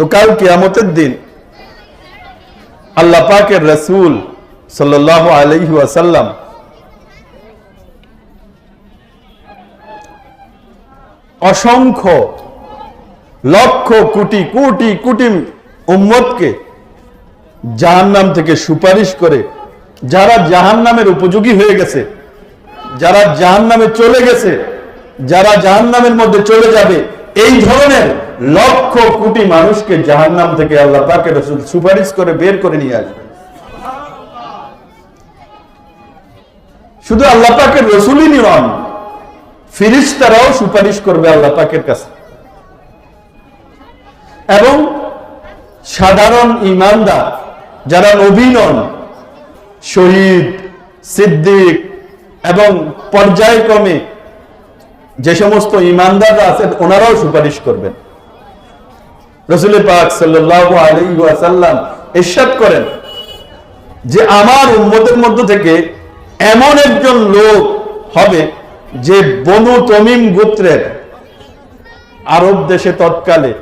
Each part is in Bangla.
তো কাল কিয়ামতের দিন আল্লাহ পাকের রসুল সাল্লাহ অসংখ্য লক্ষ কোটি কোটি কোটি উম্মতকে জাহান্নাম থেকে সুপারিশ করে যারা জাহান্নামের উপযোগী হয়ে গেছে, যারা জাহান্নামে চলে গেছে, যারা জাহান্নামের মধ্যে চলে যাবে এই ধরনের লক্ষ কোটি মানুষকে জাহান্নাম থেকে আল্লাহ পাকের রসুল সুপারিশ করে বের করে নিয়ে আসবে। শুধু আল্লাহ পাকের রসুলই নন ফিরিস্তারাও সুপারিশ করবে আল্লাহ পাকের কাছে। এবং সাধারণ ইমানদার যারা নবী শহীদ, সিদ্দিক এবং পর্যায়ক্রমে সমস্ত ইমানদাররা আছেন ওনারাও সুপারিশ করবেন। রসুল পাক সাল্লাহ আলাইসাল্লাম ইরশাদ করেন যে আমার উম্মতের মধ্য থেকে এমন একজন লোক হবে যে বনু তমিম গোত্রের আরব দেশে তৎকালে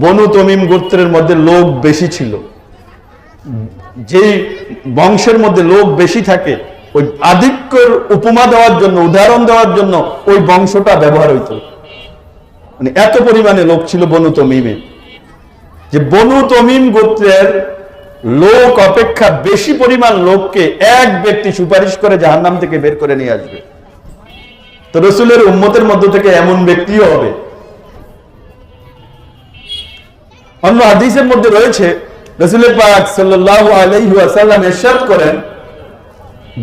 বনু তমিম গোত্রের মধ্যে লোক বেশি ছিল। যেই বংশের মধ্যে লোক বেশি থাকে ওই আধিক্যর উপমা দেওয়ার জন্য, উদাহরণ দেওয়ার জন্য ওই বংশটা ব্যবহার হইত। মানে এত পরিমাণে লোক ছিল বনু তমিমে। যে বনু তমিম গোত্রের লোক অপেক্ষা বেশি পরিমাণ লোককে এক ব্যক্তি সুপারিশ করে জাহান্নাম থেকে বের করে নিয়ে আসবে। তো রসুলের উম্মতের মধ্য থেকে এমন ব্যক্তিও হবে। অন্য হাদিসের মধ্যে রয়েছে, রসুলের পাক সাল্লাহ আলাইসাল্লাম এরশাদ করেন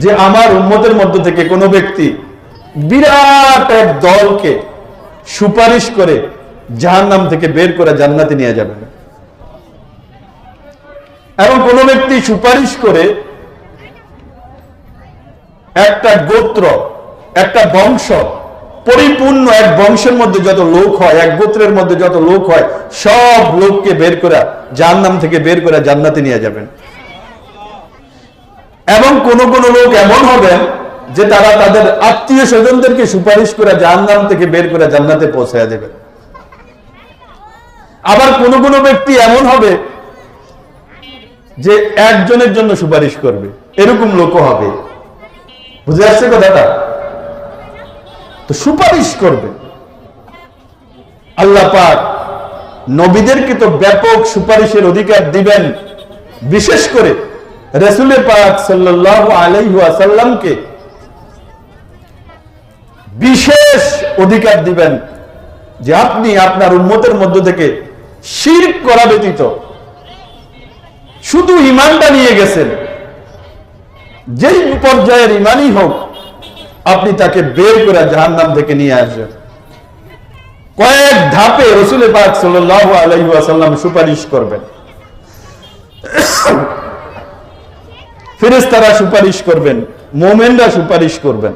যে আমার উম্মতের মধ্য থেকে কোনো ব্যক্তি বিরাট এক দলকে সুপারিশ করে জাহান্নাম থেকে বের করে জান্নাতে নিয়ে যাবেন এবং কোন ব্যক্তি সুপারিশ করে একটা গোত্র, একটা বংশ, পরিপূর্ণ এক বংশের মধ্যে যত লোক হয়, এক গোত্রের মধ্যে যত লোক হয়, সব লোককে বের করে জাহান্নাম থেকে বের করে জান্নাতে নিয়ে যাবেন। এবং কোন কোন লোক এমন হবেন যে তারা তাদের আত্মীয় স্বজনদেরকে সুপারিশ করে জাহান্নাম থেকে বের করে জান্নাতে পৌঁছায় দেবে। আবার কোন কোন ব্যক্তি এমন হবে যে একজনের জন্য সুপারিশ করবে। এরকম লোকও হবে। বুঝে আসছে কথাটা? তো সুপারিশ করবে। আল্লাহ পাক নবীদেরকে তো ব্যাপক সুপারিশের অধিকার দিবেন, বিশেষ করে রসুলের পাক সাল্লাহ আলাইসাল্লামকে বিশেষ অধিকার দিবেন যে আপনি আপনার উন্মতের মধ্য থেকে শির করা ব্যতীত শুধু ইমানটা নিয়ে গেছেন। যেই পর্যায়ের ইমানই হোক, আপনি তাকে বের করে জাহান্নাম থেকে নিয়ে আসবেন। কয়েক ধাপে রসুলের পাক সাল্লাহ আলহিহাসাল্লাম সুপারিশ করবেন। ফেরেস্তারা সুপারিশ করবেন, মোমেনরা সুপারিশ করবেন।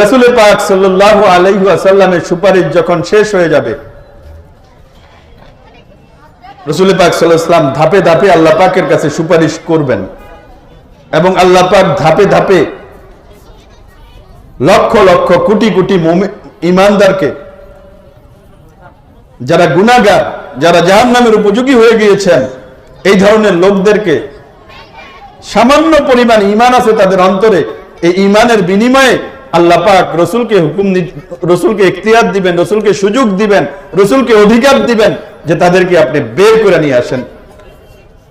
রসুল পাক সাল্লাহ আলহিহাসাল্লামের সুপারিশ যখন শেষ হয়ে যাবে, রসুল পাক সাল্লাহাম ধাপে ধাপে আল্লাহ পাকের কাছে সুপারিশ করবেন এবং আল্লাহ পাক ধাপে ধাপে লক্ষ লক্ষ কোটি কোটি ইমানদারকে, যারা গুণাগার যারা জাহান নামের উপযোগী হয়ে গিয়েছেন এই ধরনের লোকদেরকে সামান্য পরিমাণ ইমান আছে তাদের অন্তরে, এই ইমানের বিনিময়ে আল্লাহ পাক রসুলকে হুকুম রসুলকে এখতিয়ার দিবেন, রসুলকে সুযোগ দিবেন, রসুলকে অধিকার দিবেন যে তাদেরকে আপনি বের করে নিয়ে আসেন।